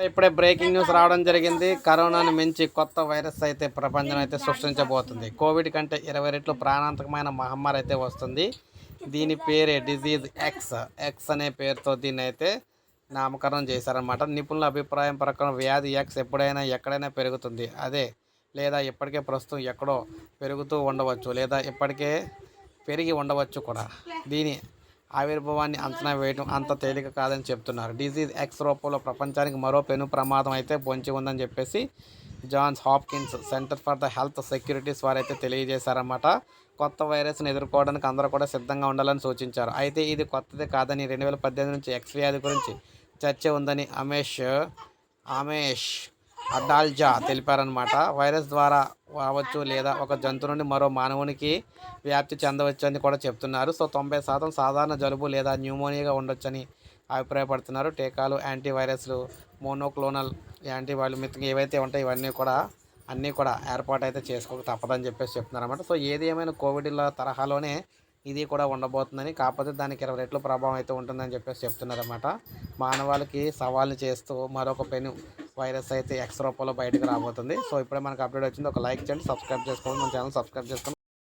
ఇప్పుడే breaking news రావడం జరిగింది. కరోనాను మించి కొత్త వైరస్ అయితే ప్రపంచం అయితే సృష్టించబోతుంది. కోవిడ్ కంటే ఇరవై రెట్లు ప్రాణాంతకమైన మహమ్మారి అయితే వస్తుంది. దీని పేరే డిజీజ్ ఎక్స్ ఎక్స్ అనే పేరుతో దీన్ని అయితే నామకరణం చేశారన్నమాట. నిపుణుల అభిప్రాయం ప్రకారం వ్యాధి ఎక్స్ ఎప్పుడైనా ఎక్కడైనా పెరుగుతుంది. అదే లేదా ఇప్పటికే ప్రస్తుతం ఎక్కడో పెరుగుతూ ఉండవచ్చు లేదా ఇప్పటికే పెరిగి ఉండవచ్చు కూడా. దీని ఆవిర్భావాన్ని అంచనా వేయడం అంత తేలిక కాదని చెప్తున్నారు. డిజీజ్ ఎక్స్ రూపంలో ప్రపంచానికి మరో పెను ప్రమాదం అయితే పొంచి ఉందని చెప్పేసి Johns Hopkins centre for the health securities వారైతే తెలియజేశారన్నమాట. కొత్త వైరస్ని ఎదుర్కోవడానికి అందరూ కూడా సిద్ధంగా ఉండాలని సూచించారు. అయితే ఇది కొత్తది కాదని రెండు వేల పద్దెనిమిది నుంచి ఎక్స్ వ్యాధి గురించి చర్చ ఉందని అమేష్ అమేష్ అడాల్జా తెలిపారనమాట వైరస్ ద్వారా రావచ్చు లేదా ఒక జంతువు నుండి మరో మానవునికి వ్యాప్తి చెందవచ్చు అని కూడా చెప్తున్నారు. సో తొంభై శాతం సాధారణ జలుబు లేదా న్యూమోనియాగా ఉండొచ్చని అభిప్రాయపడుతున్నారు. టీకాలు యాంటీవైరస్లు మోనోక్లోనల్ యాంటీబాడీ మిత్రులు ఏవైతే ఉంటాయో ఇవన్నీ కూడా అన్నీ కూడా ఏర్పాటు అయితే చేసుకోక తప్పదని చెప్పేసి చెప్తున్నారు అనమాట సో ఏది ఏమైనా కోవిడ్ల తరహాలోనే ఇది కూడా ఉండబోతుందని కాకపోతే దానికి ఇరవై రెట్లు ప్రభావం అయితే ఉంటుందని చెప్పేసి చెప్తున్నారన్నమాట. మానవాళికి సవాల్ని చేస్తూ మరొక పెను వైరస్ అయితే ఎక్స్ రూపంలో బయటకు రాబోతుంది. సో ఇప్పుడే మనకు అప్డేట్ వచ్చింది. ఒక లైక్ చేయండి సబ్స్క్రైబ్ చేసుకోండి. మన ఛానల్ సబ్స్క్రైబ్ చేసుకోండి.